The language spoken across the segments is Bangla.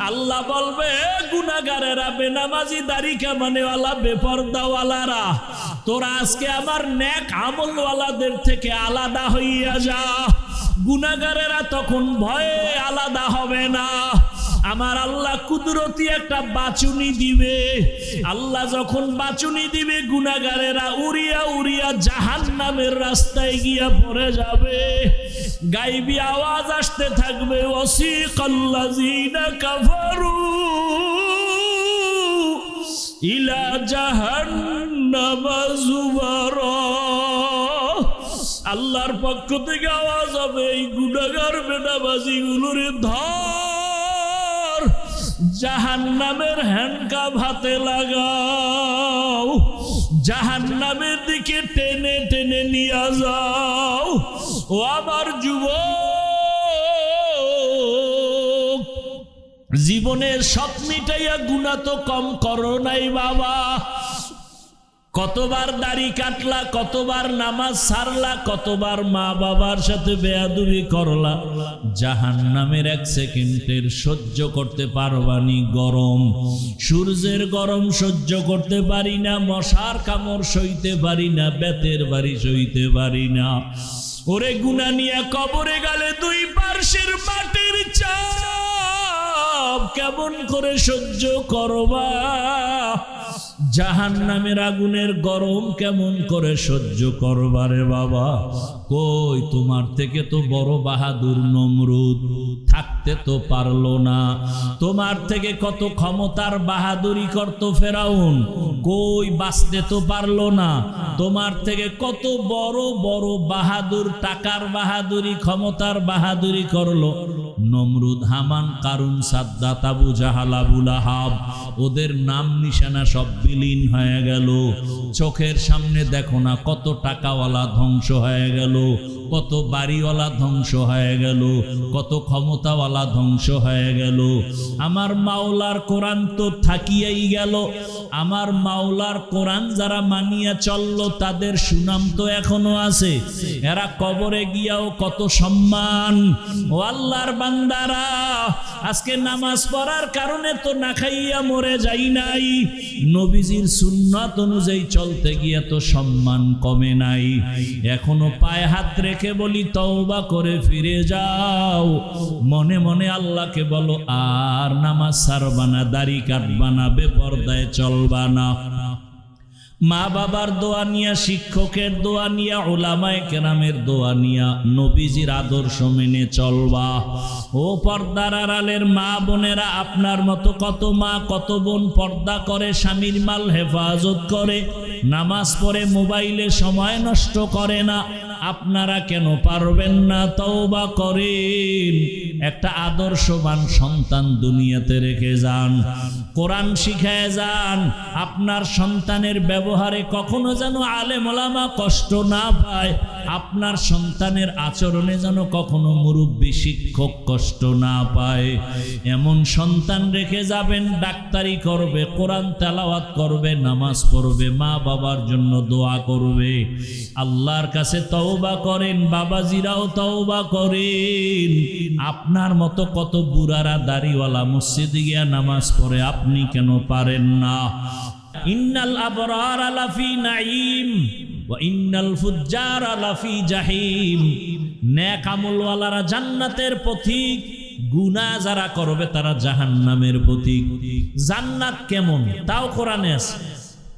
আল্লাহ বলবে গুনাহগারেরা, বেনামাজি দাড়ি কামানেওয়ালা বেপরদাওয়ালারা, তোরা আজকে আমার ন্যাক আমলওয়ালাদের থেকে আলাদা হইয়া যা। গুনাগারেরা তখন ভয়ে আলাদা হবে না। আমার আল্লাহ কুদরতি একটা বাচুনি দিবে। আল্লাহ যখন বাচুনি দিবে গুনাগারেরা উড়িয়া উড়িয়া জাহান নামের রাস্তায় গিয়া পড়ে যাবে। গাইবি আওয়াজ আসতে থাকবে ওসিকাল্লাযিনা কাফারু ইলা যুমারা আল্লাহর পক্ষ থেকে আওয়াজ হবে, এই গুনাগার বেনাবাজি গুলোর ধর জাহান নামের হ্যান্ডকাপ হাতে লাগাও। জাহান নামের দিকে টেনে টেনে নিয়ে যাও। ও আমার যুব জীবনের সব মিটাইয়া গুণা তো কম করো নাই বাবা। কতবার দাড়ি কাটলা, কতবার নামাজ সারলা, কতবার মা বাবার সাথে বেয়াদুবি করলা। জাহান নামের এক সেকেন্ডের সহ্য করতে পারবানি গরম। সূর্যের গরম সহ্য করতে পারি না মশার কামড় সইতে পারি না বেতের বাড়ি সইতে পারি না ওরে গুনা নিয়ে কবরে গেলে দুই পার্শ্বের মাটির চাপ কেমন করে সহ্য করবা? জাহান নামের আগুনের গরম কেমন করে সহ্য করবারে বাবা? কই, তোমার থেকে তো বড় বাহাদুর নমরুদ। থাকতে তো পারল না। তোমার থেকে কত ক্ষমতার বাহাদুরি করত ফেরাউন। কই, বাঁচতে তো পারল না। তোমার থেকে কত বড় বড় বাহাদুর, টাকার বাহাদুরি, ক্ষমতার বাহাদুরি করল। নমরুদ হামান, কারুন, সাদ্দাত, আবু জাহাল, আবুল আহাব, ওদের নাম নিশানা সব বিলীন হয়ে গেল। চোখের সামনে দেখো না কত টাকাওয়ালা ধ্বংস হয়ে গেল। কত বাড়িওয়ালা ধ্বংস হয়ে গেল, কত ক্ষমতাওয়ালা ধ্বংস হয়ে গেল। আমার মাওলার কোরআন তো থাকিয়াই গেল। আমার মাওলার কোরআন যারা মানিয়া চলল, তাদের সুনাম তো এখনও আছে। এরা কবরে গিয়াও কত সম্মান। ও আল্লাহর বান্দারা, আজকে নামাজ পড়ার কারণে তো না খাইয়া মরে যাই নাই। নবীজির সুন্নাত অনুযায়ী চলতে গিয়া তো সম্মান কমে নাই। এখনও পায়ে হাত রেখে বলি তওবা করে ফিরে যাও। মনে মনে আল্লাহকে বলো, আর নামাজ সারবানা দাড়ি কাটবানা বেপর্দায় চলবানা মা বাবার দোয়া নিয়া, শিক্ষকের দোয়া নিয়া ওলামায় কেরামের দোয়া নিয়া, নবীজির আদর্শ মেনে চলবা। ও পর্দার আড়ালের মা বোনেরা, আপনার মতো কত মা, কত বোন পর্দা করে, স্বামীর মাল হেফাজত করে, নামাজ পড়ে মোবাইলে সময় নষ্ট করে না। আপনারা কেন পারবেন না? তওবা করেন। একটা আদর্শবান সন্তান দুনিয়াতে রেখে যান। কোরআন শিখায় যান। আপনার সন্তানের ব্যবহারে কখনো যেন আলেম ওলামা কষ্ট না পায়। আপনার সন্তানের আচরণে যেন কখনো মুরব্বী শিক্ষক কষ্ট না পায়। এমন সন্তান রেখে যাবেন, ডাক্তারি করবে, কোরআন তেলাওয়াত করবে, নামাজ পড়বে মা বাবার জন্য দোয়া করবে। আল্লাহর কাছে তওবা করেন, বাবাজিরাও তওবা করেন। আপনার মতো কত বুড়ারা দাড়িওয়ালা মসজিদে গিয়া নামাজ পড়ে, আপনি কেন পারেন না? ইন্নাল আবরার লাফি নাঈম ওয়া ইন্নাল ফুজ্জার লাফি জাহিম। নেক আমলওয়ালারা জান্নাতের পথিক গুনাহ যারা করবে তারা জাহান্নামের পথিক জান্নাত কেমন? তাও কোরআনে আছে।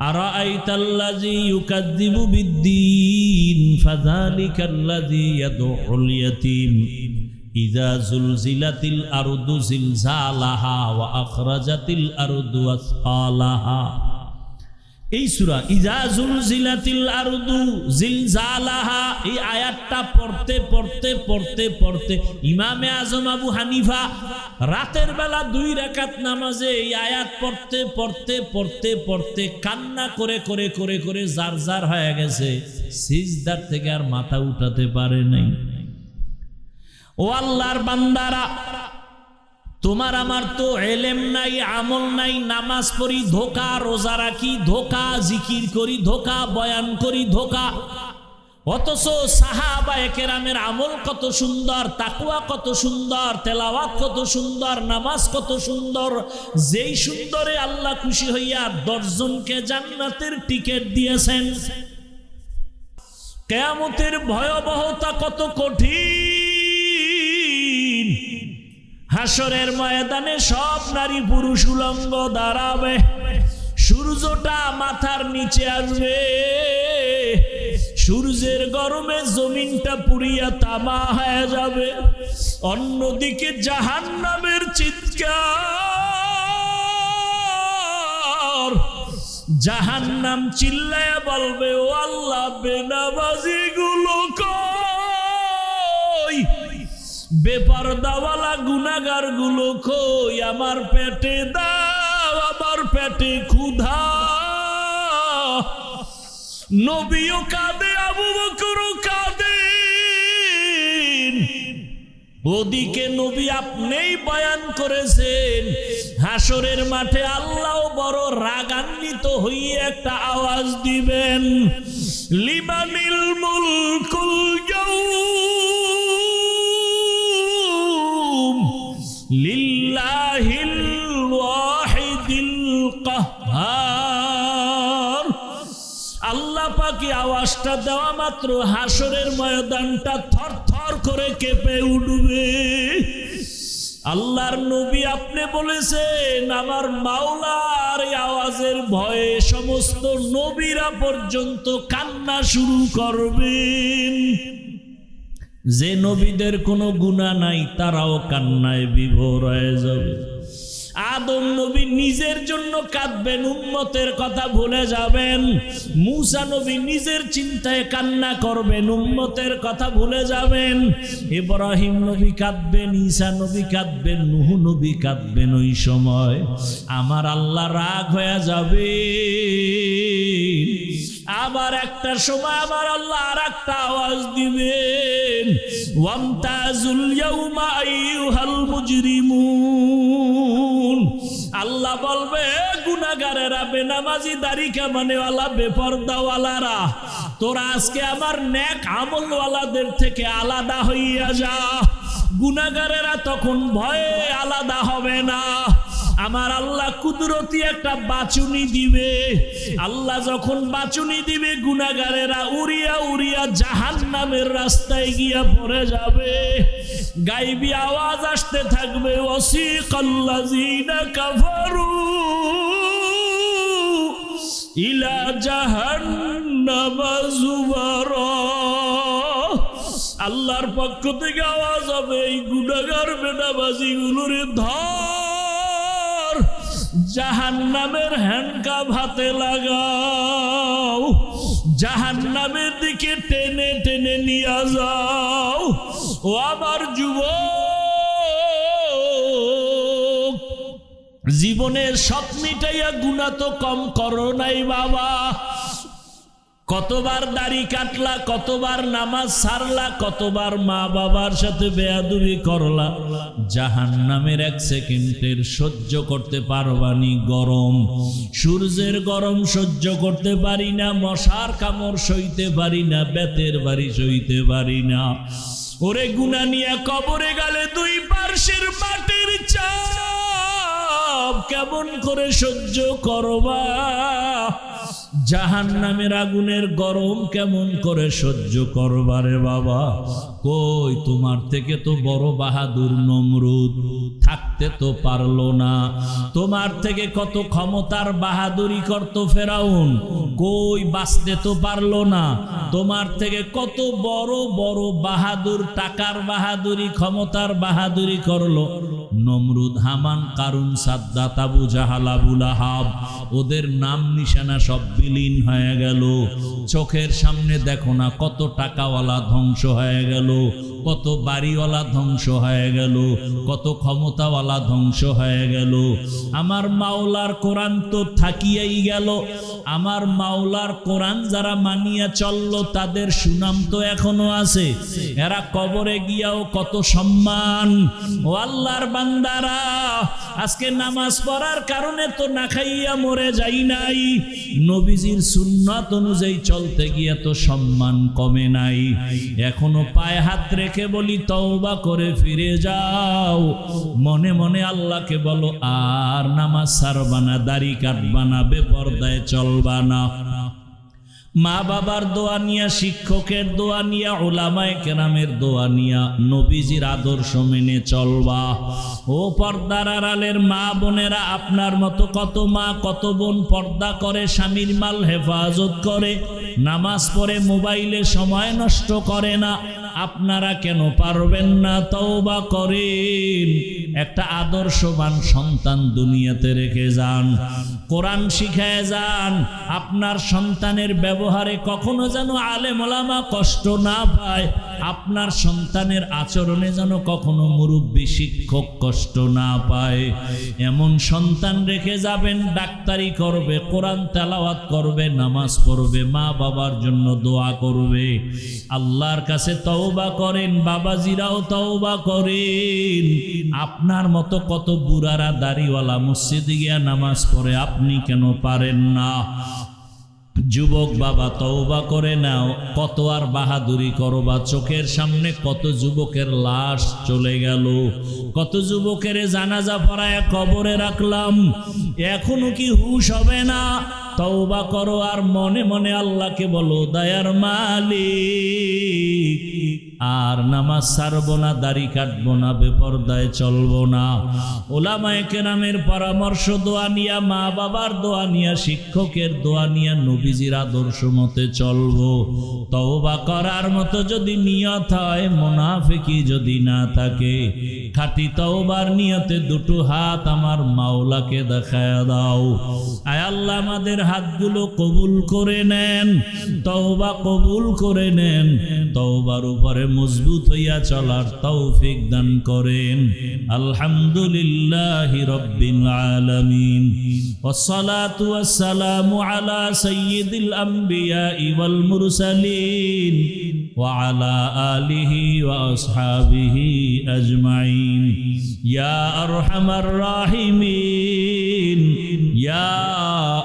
أرأيت الذي يكذب بالدين فذلك الذي يدعو اليتيم. إذا زلزلت الأرض زلزالها وأخرجت الأرض أثقالها এই সুরা, ইজা জুলজিলাতিল আরদু জিলজালাহা এই আয়াতটা পড়তে পড়তে পড়তে পড়তে ইমামে আজম আবু হানিফা রাতের বেলা দুই রাকাত নামাজে এই আয়াত পড়তে পড়তে পড়তে পড়তে কান্না করে করে করে করে জার জার হয়ে গেছে। সিজদার থেকে আর মাথা উঠাতে পারে নাই। ও আল্লাহর বান্দারা তোমার আমার তো এলেম নাই, আমল নাই, নামাজ পড়ি, ধোকা, রোজা রাখি, ধোকা, জিকির করি, ধোকা, বয়ান করি, ধোকা। অথচ সাহাবা একেরামের আমল কত সুন্দর তাকুয়া কত সুন্দর, তেলাওয়াত কত সুন্দর, নামাজ কত সুন্দর। যেই সুন্দরে আল্লাহ খুশি হইয়া দশজনকে জান্নাতের টিকিট দিয়েছেন। কেয়ামতের ভয়াবহতা কত কঠিন। হাসরের ময়দানে সব নারী পুরুষ উলঙ্গ দাঁড়াবে। সূর্যটা মাথার নিচে আসবে। সূর্যের গরমে জমিনটা পুড়িয়া তামা হয়ে যাবে। অন্যদিকে জাহান নামের চিৎকার। জাহান নাম চিল্লায় বলবে, ও আল্লাহ বেনাবাজি গুলো বেপার দাওয়ালা গুনাগারগুলো কই? আমার পেটে দাও, আমার পেটে ক্ষুধা। নবীও কাঁদে, আবু বকরও কাঁদে। ওদিকে নবী আপনিই বয়ান করেছেন, হাসরের মাঠে আল্লাহ বড় রাগান্বিত হইয়ে একটা আওয়াজ দিবেন লিমানিল মুলকুল আওয়াজটা দেওয়া মাত্র হাসরের ময়দানটা থর থর করে কেঁপে উঠবে। আল্লাহর নবী আপনি বলেছেন, আমার মাওলার আওয়াজের ভয়ে সমস্ত নবীরা পর্যন্ত কান্না শুরু করবেন। যে নবীদের কোনো গুণা নাই, তারাও কান্নায় বিভোর হয়ে যাবে। আদম নবী নিজের জন্য কাঁদবেন, উম্মতের কথা ভুলে যাবেন। মুসা নবী নিজের চিন্তায় কান্না করবেন, উম্মতের কথা ভুলে যাবেন। ইব্রাহিম নবী কাঁদবেন, ঈসা নবী কাঁদবেন, নুহু নবী কাঁদবেন ওই সময়। আমার আল্লাহ রাগ হয়ে যাবে। আবার একটা সময় আমার আল্লাহ আর একটা আওয়াজ দিবেন। ওয়ামতাজুল ইয়াউমা আইয়ুহাল মুজরিমুন। আল্লাহ বলবে গুনাগারেরা বেনামাজি দাড়ি কামানেওয়ালা, বেপর্দাওয়ালারা, তোরা আজকে আমার ন্যাক আমলওয়ালাদের থেকে আলাদা হইয়া যা। গুনাগারেরা তখন ভয়ে আলাদা হবে না। আমার আল্লাহ কুদরতি একটা বাচুনি দিবে। আল্লাহ যখন বাচুনি দিবে গুনাগারেরা উড়িয়া উড়িয়া জাহান নামের রাস্তায় গিয়া পড়ে যাবে। গাইবি আওয়াজ আসতে থাকবে ওসিকাল্লাযীনা কাফারু ইলা জাহান্নামা যুমারা আল্লাহর পক্ষ থেকে আওয়াজ হবে, এই গুনাগার বেনাবাজি গুলোরে ধর জাহান নামের হ্যান্ডকাপ হাতে লাগাও। জাহান নামের দিকে টেনে টেনে নিয়ে যাও। ও আমার যুব জীবনের সব মিটাইয়া গুণা তো কম করো নাই বাবা। কতবার দাড়ি কাটলা, কতবার নামাজ সারলা, কতবার মা বাবার সাথে বেয়াদুবি করলা। জাহান নামের এক সেকেন্ডের সহ্য করতে পারবানি গরম। সূর্যের গরম সহ্য করতে পারি না মশার কামড় সইতে পারি না বেতের বাড়ি সইতে পারি না ওরে গুনা নিয়ে কবরে গেলে দুই পার্শ্বের মাটির চাপ কেমন করে সহ্য করবা? জাহান নামের আগুনের গরম কেমন করে সহ্য করবারে বাবা? কই, তোমার থেকে তো বড় বাহাদুর নমরুদ। থাকতে তো পারল না। তোমার থেকে কত ক্ষমতার বাহাদুরি করতো ফেরাউন? কই, বাঁচতে তো পারল না। তোমার থেকে কত বড় বড় বাহাদুর, টাকার বাহাদুরি, ক্ষমতার বাহাদুরি করল। নমরুদ হামান, কারুন, সাদ্দাত, আবু জাহাল, আবুল আহাব, ওদের নাম নিশানা সব বিলীন হয়ে গেল। চোখের সামনে দেখো না কত টাকাওয়ালা ধ্বংস হয়ে গেল। কত বাড়িওয়ালা ধ্বংস হয়ে গেল, কত ক্ষমতাওয়ালা ধ্বংস হয়ে গেল। আমার মাওলার কোরআন তো থাকিয়াই গেল। আমার মাওলার কোরআন যারা মানিয়া চলল, তাদের সুনাম তো এখনও আছে। এরা কবরে গিয়াও কত সম্মান। ও আল্লাহর বান্দারা, আজকে নামাজ পড়ার কারণে তো না খাইয়া মরে যাই নাই। নবীজির সুন্নাত অনুযায়ী চলতে গিয়ে তো সম্মান কমে নাই। এখনও পায়ে হাত রেখে বলি তওবা করে ফিরে যাও। মনে মনে আল্লাহকে বলো, আর নামাজ সারবানা দাড়ি কাটবানা বেপর্দায় চলবানা মা বাবার দোয়া নিয়া, শিক্ষকের দোয়া নিয়া ওলামায় কেরামের দোয়া নিয়া নবীজির আদর্শ মেনে চলবা। ও পর্দার আড়ালের মা বোনেরা, আপনার মতো কত মা, কত বোন পর্দা করে, স্বামীর মাল হেফাজত করে, নামাজ পড়ে মোবাইলে সময় নষ্ট করে না। আপনারা কেন পারবেন না তওবা করেন? একটা আদর্শবান সন্তান দুনিয়াতে রেখে যান, কোরআন শিখায় যান, আপনার সন্তানের ব্যবহারে কখনো যেন আলেম ওলামা কষ্ট না পায়, আপনার সন্তানের আচরণে যেন কখনো মুরব্বী শিক্ষক কষ্ট না পায়। এমন সন্তান রেখে যাবেন, ডাক্তারি করবে, কোরআন তেলাওয়াত করবে, নামাজ পড়বে মা বাবার জন্য দোয়া করবে। আল্লাহর কাছে তওবা করেন, বাবাজিরাও তওবা করেন। আপনার মতো কত বুড়ারা দাড়িওয়ালা মসজিদে গিয়া নামাজ পড়ে, আপনি কেন পারেন না? যুবক বাবা তওবা করে নাও, কত আর বাহাদুরি করবা চোখের সামনে, কত যুবকের লাশ চলে গেল। কত যুবকের জানাজা পড়ায় কবরে রাখলাম, এখনও কি হুশ হবে না? তওবা করো আর মনে মনে আল্লাহকে বলো, দয়ার মালিক, আর নামাজ সারবো না, দাড়ি কাটবো না, বেপরদায় চলবো না। ওলামায় কেরামের পরামর্শ দোয়া নিয়া মা বাবার দোয়া নিয়া, শিক্ষকের দোয়া নিয়া, নবীজির আদর্শ মতে চলবো। তওবা করার মতো যদি নিয়ত হয় মোনাফেকি যদি না থাকে, খাটি তওবার নিয়তে দুটো হাত আমার মাওলাকে দেখায় দাও। আয় আল্লাহ, আমাদের হাতগুলো কবুল করে নেন তওবা কবুল করে নেন তওবার উপরে মজবুত হইয়া চলার তৌফিক দান করেন আলহামদুলিল্লাহ রব্বিল আলামিন والصلاة والسلام على سيد الأنبياء والمرسلين وعلى آله وأصحابه أجمعين يا أرحم الراحمين يا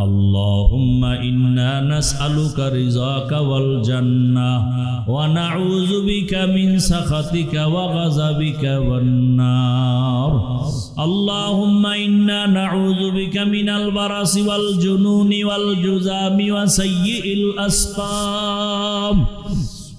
اللهم إنا نسألك رضاك والجنة ونعوذ بك من سخطك وغضبك والنار. اللهم إنا نعوذ بك من البرص والجنون والجزام وسيء الأسقام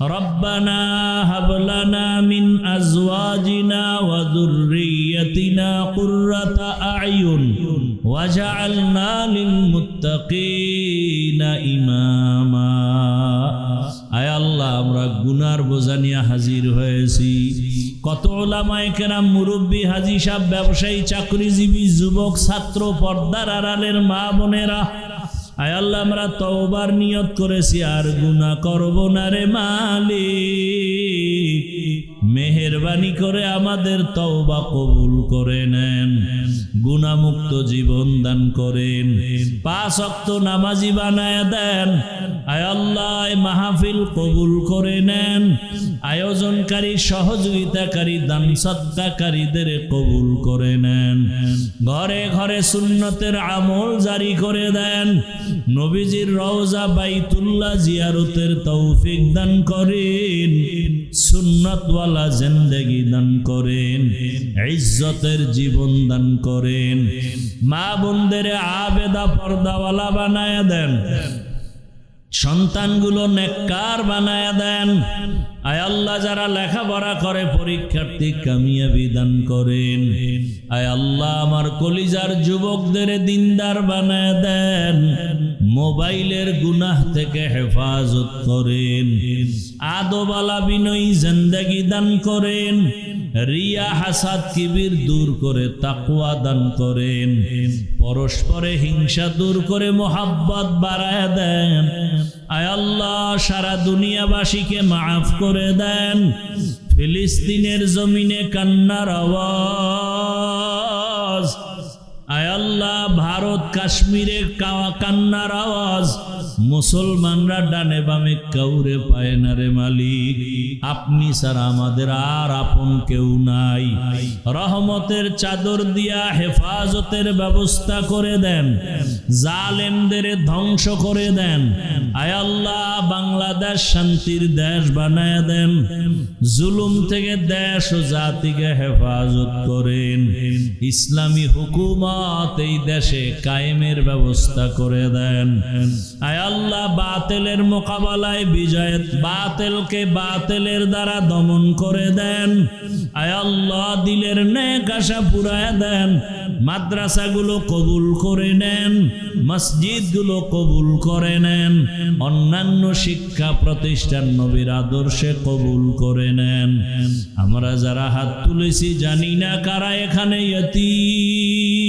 ربنا هب لنا من أزواجنا وذريتنا قرة أعين وجعلنا للمتقين إماما আয় আল্লাহ আমরা গুনার বোঝা নিয়ে হাজির হয়েছি কত ওলামায় কেরাম মুরব্বী হাজি সাহ ব্যবসায়ী চাকরিজীবী যুবক ছাত্র পর্দার আড়ালের মা বোনেরা আয় আল্লাহ, আমরা তওবার নিয়ত করেছি, আর গুনাহ করব না রে মালিক। মেহেরবানি করে আমাদের তওবা কবুল করে নেন গুণামুক্ত জীবন দান করেন, পাঁচ অক্ত নামাজি বানায় দেন। আয় আল্লাহ মাহফিল কবুল করে নেন, আয়োজনকারী, সহযোগিতাকারী, দান সত্তাকারীদের কবুল করে নেন। ঘরে ঘরে সুন্নতের আমল জারি করে দেন নবীজির রওজা বাইতুল্লাহ জিয়ারতের তৌফিক দান করেন, সুন্নতওয়ালা জিন্দেগি দান করেন, ইজ্জতের জীবন দান করেন। মা বোনদের আবেদা পর্দাওয়ালা বানায় দেন, সন্তানগুলো নেককার বানায় দেন আয় আল্লাহ, যারা লেখাপড়া করে, পরীক্ষার্থী কামিয়াবি দান করেন। আয় আল্লাহ, আমার কলিজার যুবকদের দিনদার বানায় দেন। মোবাইলের গুনাহ থেকে হেফাজত করেন। আদবালা বিনয়ী জিন্দেগি দান করেন। রিয়া হাসাদ কিবির দূর করে তাকুয়া দান করেন। পরস্পরে হিংসা দূর করে মোহাব্বত বাড়ায় দেন। আয় আল্লাহ, সারা দুনিয়াবাসীকে মাফ করে দেন। ফিলিস্তিনের জমিনে কান্নার আওয়াজ। আল্লাহ, ভারত, কাশ্মীরে কাওয়া কান্নার আওয়াজ। মুসলমানরা ডানে বামে কাউরে পায় না রে মালিক। আপনি ছাড়া আমাদের আর আপন কেউ নাই। রহমতের চাদর দিয়া হেফাজতের ব্যবস্থা করে দেন। জালেমদের ধ্বংস করে দেন। আল্লাহ, বাংলাদেশ শান্তির দেশ বানায় দেন। জুলুম থেকে দেশ ও জাতিকে হেফাজত করেন। ইসলামী হুকুমত এই দেশে কায়েমের ব্যবস্থা করে দেন। আয় আল্লাহ, বাতেলের মোকাবেলায় বিজয় বাতেলকে বাতেলের দ্বারা দমন করে দেন। আয় আল্লাহ, দিলের নেক আশা পুরায় দেন। মাদ্রাসাগুলো কবুল করে নেন। মসজিদগুলো কবুল করে নেন। অন্যান্য শিক্ষা প্রতিষ্ঠান নবীর আদর্শে কবুল করে নেন। আমরা যারা হাত তুলেছি জানি না কারা এখানে ইয়তীম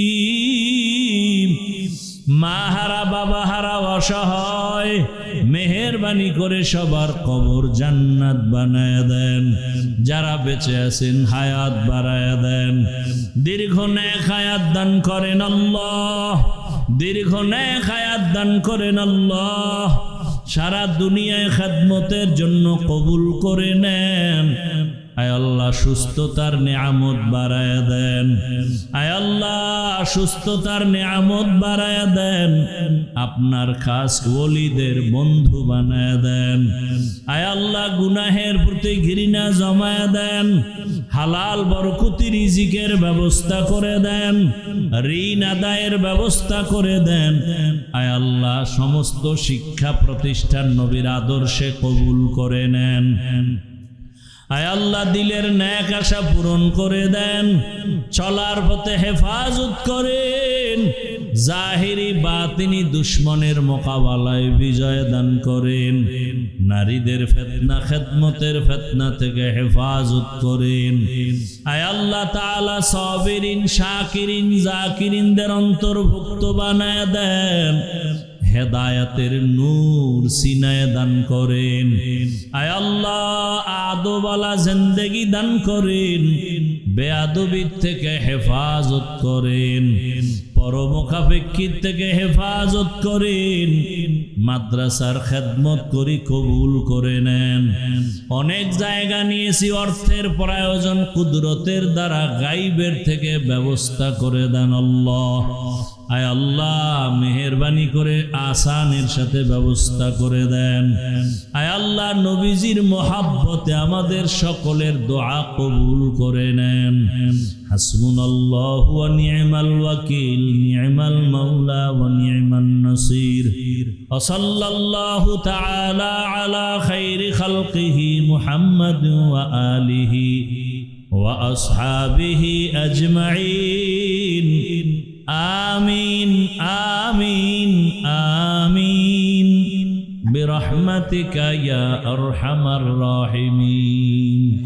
মা হারা বাবা হারা অসহায়। মেহেরবানি করে সবার কবর জান্নাত বানায় দেন। যারা বেঁচে আছেন হায়াত বাড়ায় দেন। দীর্ঘ নেক হায়াত দান করেন আল্লাহ। দীর্ঘ নেক হায়াত দান করেন আল্লাহ। সারা দুনিয়ায় খেদমতের জন্য কবুল করে নেন। আয় আল্লাহ সুস্থতার নিয়ামত বাড়ায় দেন। আয় আল্লাহ সুস্থতার নিয়ামত বাড়ায় দেন। আপনার খাস ওলিদের বন্ধু বানায় দেন। আয় আল্লাহ গুনাহের প্রতি ঘৃণা জমায় দেন। হালাল বরকুতি রিজিকের ব্যবস্থা করে দেন। ঋণ আদায়ের ব্যবস্থা করে দেন। আয় আল্লাহ সমস্ত শিক্ষা প্রতিষ্ঠান নবীর আদর্শে কবুল করে নেন। আয় আল্লাহ দিলের ন্যাক আশা পূরণ করে দেন, চলার পথে হেফাজত করেন, জাহিরি বা তিনি দুশ্মনের মোকাবেলায় বিজয় দান করেন, নারীদের ফেতনা খেদমতের ফেতনা থেকে হেফাজত করেন। আয় আল্লাহ তাআলা সবিরিন, শাকিরিন, জাকিরিনদের অন্তর্ভুক্ত বানায় দেন হেদায়াতের নূর সিনায় দান করেন। আয় আল্লাহ আদোবালা জিন্দেগি দান করেন। বেয়াদবির থেকে হেফাজত করেন। পরমুখাপেক্ষিত থেকে হেফাজত করেন। মাদ্রাসার খেদমত করি কবুল করে নেন। অনেক জায়গা নিয়েছি, অর্থের প্রয়োজন, কুদরতের দ্বারা গাইবের থেকে ব্যবস্থা করে দেন আল্লাহ। আয় আল্লাহ, মেহরবানি করে আসানের সাথে ব্যবস্থা করে দেন। আয় আল্লাহ, নবীজির মহাব্বতে আমাদের সকলের দোয়া কবুল করে নেন। হাসমুন আল্লাহ ওয়া নি'মাল ওয়াকিল নি'মাল মাওলা ওয়া নি'মান নাসির। ওয়া সাল্লাল্লাহু তাআলা আলা খাইরি খালকিহি মুহাম্মদ ওয়া আলিহি ওয়া আসহাবিহি আজমাইন آمين آمين آمين برحمة برحمتك يا أرحم الراحمين